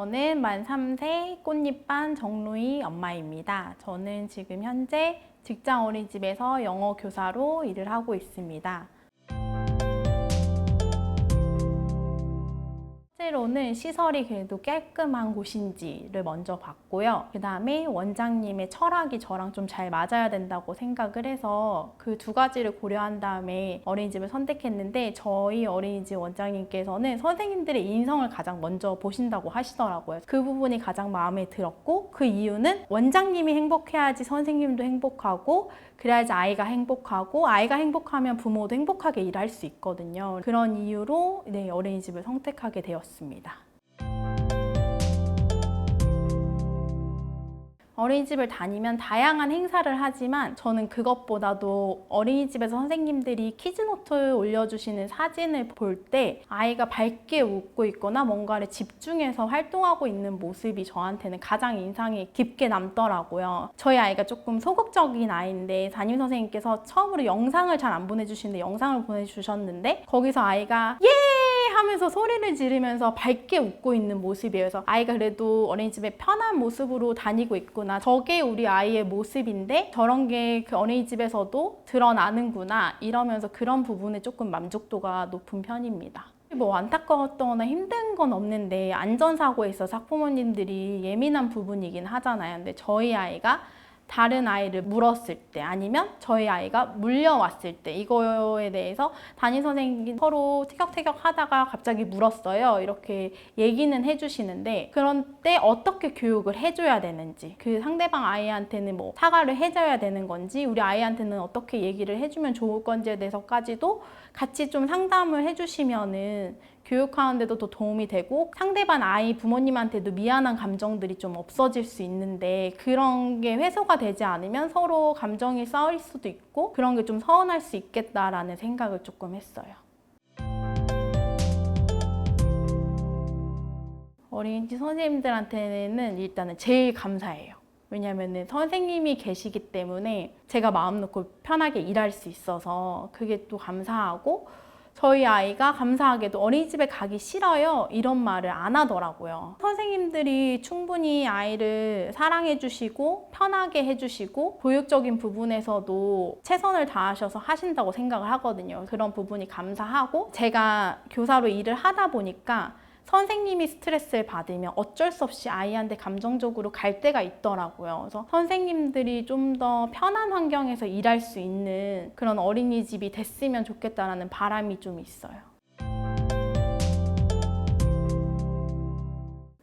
저는 만 3세 꽃잎반 정루이 엄마입니다. 저는 지금 현재 직장 어린이집에서 영어 교사로 일을 하고 있습니다. 첫째로는 시설이 그래도 깔끔한 곳인지를 먼저 봤고요. 그 다음에 원장님의 철학이 저랑 좀 잘 맞아야 된다고 생각을 해서 그 두 가지를 고려한 다음에 어린이집을 선택했는데 저희 어린이집 원장님께서는 선생님들의 인성을 가장 먼저 보신다고 하시더라고요. 그 부분이 가장 마음에 들었고 그 이유는 원장님이 행복해야지 선생님도 행복하고 그래야지 아이가 행복하고 아이가 행복하면 부모도 행복하게 일할 수 있거든요. 그런 이유로 네, 어린이집을 선택하게 되었습니다. 어린이집을 다니면 다양한 행사를 하지만 저는 그것보다도 어린이집에서 선생님들이 키즈노트 올려주시는 사진을 볼 때 아이가 밝게 웃고 있거나 뭔가를 집중해서 활동하고 있는 모습이 저한테는 가장 인상이 깊게 남더라고요. 저희 아이가 조금 소극적인 아이인데 담임 선생님께서 처음으로 영상을 잘 안 보내주시는데 영상을 보내주셨는데 거기서 아이가 예! 하면서 소리를 지르면서 밝게 웃고 있는 모습이에요. 그래서 아이가 그래도 어린이집에 편한 모습으로 다니고 있구나. 저게 우리 아이의 모습인데 저런 게 그 어린이집에서도 드러나는구나. 이러면서 그런 부분에 조금 만족도가 높은 편입니다. 뭐 안타까웠거나 힘든 건 없는데 안전사고에 있어서 학부모님들이 예민한 부분이긴 하잖아요. 근데 저희 아이가 다른 아이를 물었을 때 아니면 저희 아이가 물려왔을 때 이거에 대해서 담임 선생님이 서로 티격태격 하다가 갑자기 물었어요. 이렇게 얘기는 해주시는데 그런 때 어떻게 교육을 해줘야 되는지 그 상대방 아이한테는 뭐 사과를 해줘야 되는 건지 우리 아이한테는 어떻게 얘기를 해주면 좋을 건지에 대해서까지도 같이 좀 상담을 해주시면은 교육하는데도 더 도움이 되고 상대방 아이 부모님한테도 미안한 감정들이 좀 없어질 수 있는데 그런 게 해소가 되지 않으면 서로 감정이 쌓일 수도 있고 그런 게 좀 서운할 수 있겠다라는 생각을 조금 했어요. 어린이집 선생님들한테는 일단은 제일 감사해요. 왜냐면은 선생님이 계시기 때문에 제가 마음 놓고 편하게 일할 수 있어서 그게 또 감사하고 저희 아이가 감사하게도 어린이집에 가기 싫어요. 이런 말을 안 하더라고요. 선생님들이 충분히 아이를 사랑해 주시고 편하게 해 주시고 교육적인 부분에서도 최선을 다하셔서 하신다고 생각을 하거든요. 그런 부분이 감사하고 제가 교사로 일을 하다 보니까 선생님이 스트레스를 받으면 어쩔 수 없이 아이한테 감정적으로 갈 때가 있더라고요. 그래서 선생님들이 좀 더 편한 환경에서 일할 수 있는 그런 어린이집이 됐으면 좋겠다라는 바람이 좀 있어요.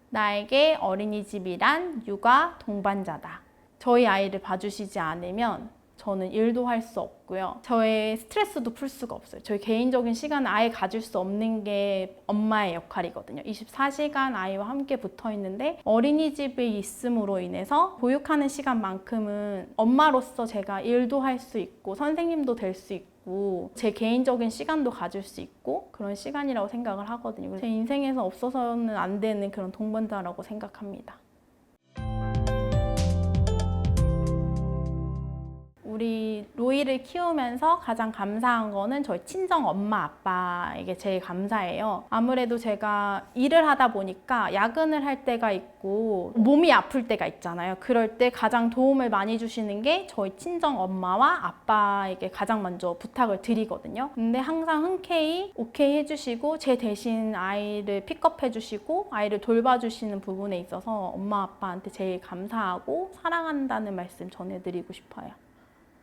나에게 어린이집이란 육아 동반자다. 저희 아이를 봐주시지 않으면 저는 일도 할 수 없고요. 저의 스트레스도 풀 수가 없어요. 저희 개인적인 시간을 아예 가질 수 없는 게 엄마의 역할이거든요. 24시간 아이와 함께 붙어 있는데 어린이집에 있음으로 인해서 보육하는 시간만큼은 엄마로서 제가 일도 할 수 있고 선생님도 될 수 있고 제 개인적인 시간도 가질 수 있고 그런 시간이라고 생각을 하거든요. 제 인생에서 없어서는 안 되는 그런 동반자라고 생각합니다. 로이를 키우면서 가장 감사한 거는 저희 친정 엄마 아빠에게 제일 감사해요. 아무래도 제가 일을 하다 보니까 야근을 할 때가 있고 몸이 아플 때가 있잖아요. 그럴 때 가장 도움을 많이 주시는 게 저희 친정 엄마와 아빠에게 가장 먼저 부탁을 드리거든요. 근데 항상 흔쾌히 오케이 해주시고 제 대신 아이를 픽업 해 주시고 아이를 돌봐주시는 부분에 있어서 엄마 아빠한테 제일 감사하고 사랑한다는 말씀 전해드리고 싶어요.